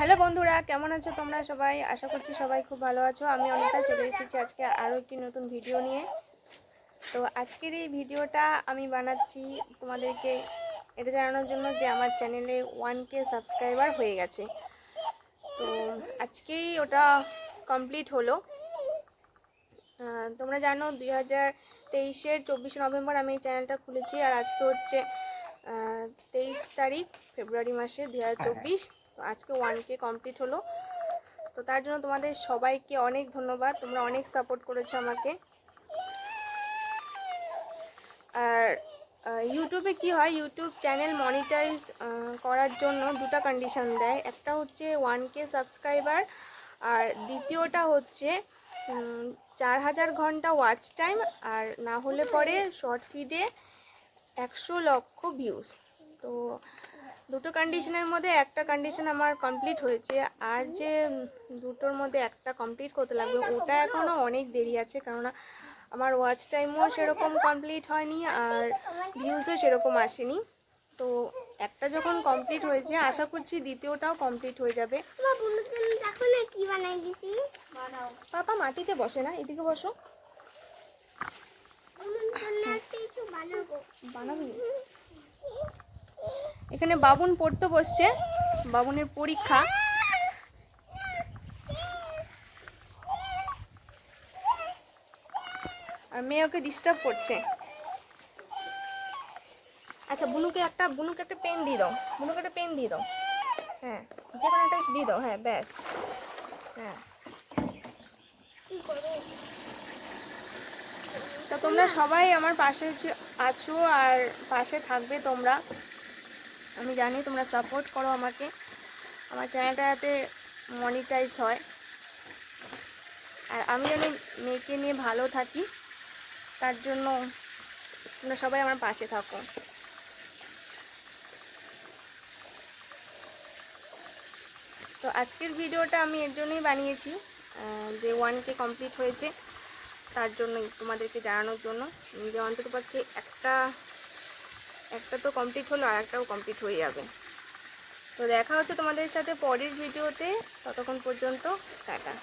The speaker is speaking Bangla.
হ্যালো বন্ধুরা, কেমন আছো তোমরা সবাই? আশা করছি সবাই খুব ভালো আছো। আমি অনেকটা চলে এসেছি আজকে আরও একটি নতুন ভিডিও নিয়ে। তো আজকের এই ভিডিওটা আমি বানাচ্ছি তোমাদেরকে এটা জানানোর জন্য যে আমার চ্যানেলে ওয়ান কে সাবস্ক্রাইবার হয়ে গেছে। তো আজকেই ওটা কমপ্লিট হলো। তোমরা জানো দুই হাজার তেইশের চব্বিশে নভেম্বর আমি এই চ্যানেলটা খুলেছি আর আজকে হচ্ছে তেইশ তারিখ, ফেব্রুয়ারি মাসে দুই হাজার চব্বিশ। তো আজকে ওয়ান কে কমপ্লিট হলো। তো তার জন্য তোমাদের সবাইকে অনেক ধন্যবাদ। তোমরা অনেক সাপোর্ট করেছ আমাকে। আর ইউটিউবে কি হয়? ইউটিউব চ্যানেল মনিটাইজ করার জন্য দুটো কন্ডিশন দেয়। একটা হচ্ছে ওয়ান কে সাবস্ক্রাইবার আর দ্বিতীয়টা হচ্ছে চার হাজার ঘণ্টা ওয়াচ টাইম আর না হলে পরে শর্ট ফিডে একশো লক্ষ ভিউজ তো দুটো কন্ডিশনের মধ্যে একটা কন্ডিশন আমার কমপ্লিট হয়েছে। আর যে দুটোর মধ্যে একটা কমপ্লিট করতে লাগবে ওটা এখনও অনেক দেরি আছে। কেননা আমার ওয়াচ টাইমও সেরকম কমপ্লিট হয়নি আর ভিউজও সেরকম আসেনি। তো একটা যখন কমপ্লিট হয়েছে আশা করছি দ্বিতীয়টাও কমপ্লিট হয়ে যাবে। পাপা মাটিতে বসে না এদিকে বসো। বানাবি? এখানে বাবুন পড়তে বসছে। বাবুনের পরীক্ষা। আর মেয়ে ওকে ডিস্টার্ব করছে। আচ্ছা বুনুকে একটা বুনুকে একটা পেন দিয়ে দাও। বুনুকে একটা পেন দিয়ে দাও। হ্যাঁ যে কোনো একটা দিয়ে দাও। হ্যাঁ ব্যাস। হ্যাঁ। তো তোমরা সবাই আমার পাশে আছো আর পাশে থাকবে তোমরা। আমি জানি তোমরা সাপোর্ট করো আমাকে। আমার চ্যানেলটা যাতে মনিটাইজ হয়। আর আমি যেন মেয়েকে নিয়ে ভালো থাকি, তার জন্য তোমরা সবাই আমার পাশে থাকো। তো আজকের ভিডিওটা আমি এর জন্যই বানিয়েছি যে ওয়ান কে কমপ্লিট হয়েছে, তার জন্যই তোমাদেরকে জানানোর জন্য। যে অন্ততপক্ষে একটা একটা তো কমপ্লিট হলো আর একটাও কমপ্লিট হয়ে যাবে। তো দেখা হচ্ছে তোমাদের সাথে পরের ভিডিওতে ততক্ষণ পর্যন্ত টাটা।